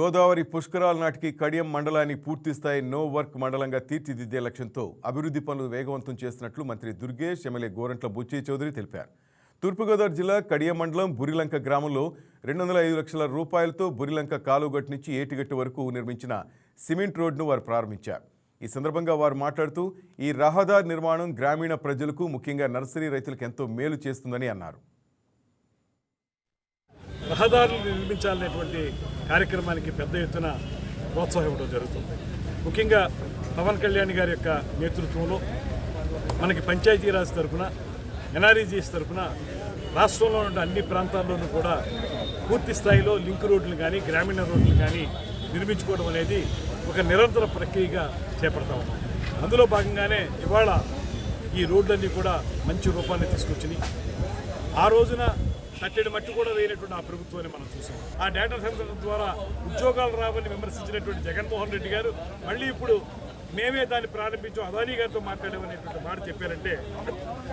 గోదావరి పుష్కరాల నాటికి కడియం మండలాన్ని పూర్తిస్థాయి నో వర్క్ మండలంగా తీర్చిదిద్దే లక్ష్యంతో అభివృద్ధి పనులు వేగవంతం చేస్తున్నట్లు మంత్రి దుర్గేష్ ఎమ్మెల్యే గోరంట్ల బుచ్చి చౌదరి తెలిపారు. తూర్పుగోదావరి జిల్లా కడియం మండలం బురిలంక గ్రామంలో రెండు వందల ఐదు లక్షల రూపాయలతో బురిలంక కాలువగట్టు నుంచి ఏటిగట్టు వరకు నిర్మించిన సిమెంట్ రోడ్ను వారు ప్రారంభించారు. ఈ సందర్భంగా వారు మాట్లాడుతూ ఈ రహదారి నిర్మాణం గ్రామీణ ప్రజలకు ముఖ్యంగా నర్సరీ రైతులకు ఎంతో మేలు చేస్తుందని అన్నారు. రహదారులు నిర్మించాలనేటువంటి కార్యక్రమానికి పెద్ద ఎత్తున ప్రోత్సాహం ఇవ్వడం జరుగుతుంది. ముఖ్యంగా పవన్ కళ్యాణ్ గారి యొక్క నేతృత్వంలో మనకి పంచాయతీరాజ్ తరఫున ఎన్ఆర్ఈజీఎస్ తరఫున రాష్ట్రంలో ఉన్న అన్ని ప్రాంతాల్లోనూ కూడా పూర్తి స్థాయిలో లింక్ రోడ్లు కానీ గ్రామీణ రోడ్లు కానీ నిర్మించుకోవడం అనేది ఒక నిరంతర ప్రక్రియగా చేపడతా ఉన్నాం. అందులో భాగంగానే ఇవాళ ఈ రోడ్లన్నీ కూడా మంచి రూపాన్ని తీసుకొచ్చినాయి. ఆ రోజున కట్టెడు మట్టి కూడా వేయనటువంటి ఆ ప్రభుత్వాన్ని మనం చూసాం. ఆ డేటా సెంటర్ ద్వారా ఉద్యోగాలు రావని విమర్శించినటువంటి జగన్మోహన్ రెడ్డి గారు మళ్ళీ ఇప్పుడు మేమే దాన్ని ప్రారంభించాం అదానీ గారితో మాట్లాడమనేటువంటి మాట చెప్పారంటే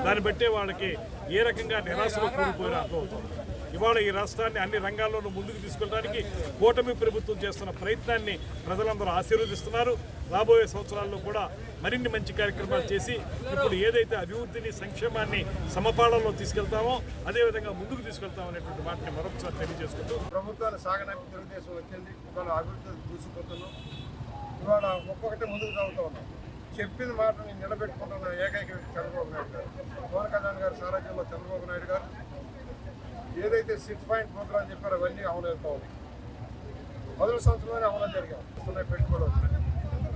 దాన్ని బట్టే వాళ్ళకి ఏ రకంగా నిరాశలో కూలిపోయినా అర్థమవుతుంది ఇవాళ ఈ రాష్ట్రాన్ని అన్ని రంగాల్లోనూ ముందుకు తీసుకెళ్ళడానికి కూటమి ప్రభుత్వం చేస్తున్న ప్రయత్నాన్ని ప్రజలందరూ ఆశీర్వదిస్తున్నారు. రాబోయే సంవత్సరాల్లో కూడా మరిన్ని మంచి కార్యక్రమాలు చేసి ఇప్పుడు ఏదైతే అభివృద్ధిని సంక్షేమాన్ని సమపాళంలో తీసుకెళ్తామో అదేవిధంగా ముందుకు తీసుకెళ్తాం అనేటువంటి వాటిని మరొకసారి తెలియజేసుకుంటూ ప్రభుత్వాన్ని సాగడానికి తెలుగుదేశం వచ్చింది. ఇవాళ అభివృద్ధి చూసిపోతున్నాం. ఇవాళ ఒక్కొక్కటి ముందుకు సాగుతూ ఉన్నాం. చెప్పిన మాటని నిలబెట్టుకుంటున్న ఏకైక చంద్రబాబు నాయుడు గారు. పవన్ కళ్యాణ్ గారి సారథ్యంలో చంద్రబాబు నాయుడు ఏదైతే సిక్స్ పాయింట్ ప్రోగ్రాం చెప్పారో అవన్నీ అమలు అవుతా మొదటి సంవత్సరంలోనే అమలు జరిగాం పెట్టుకోవడం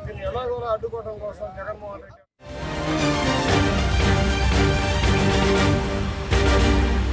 దీన్ని ఎలాగోలా అడ్డుకోవడం కోసం జగన్మోహన్ రెడ్డి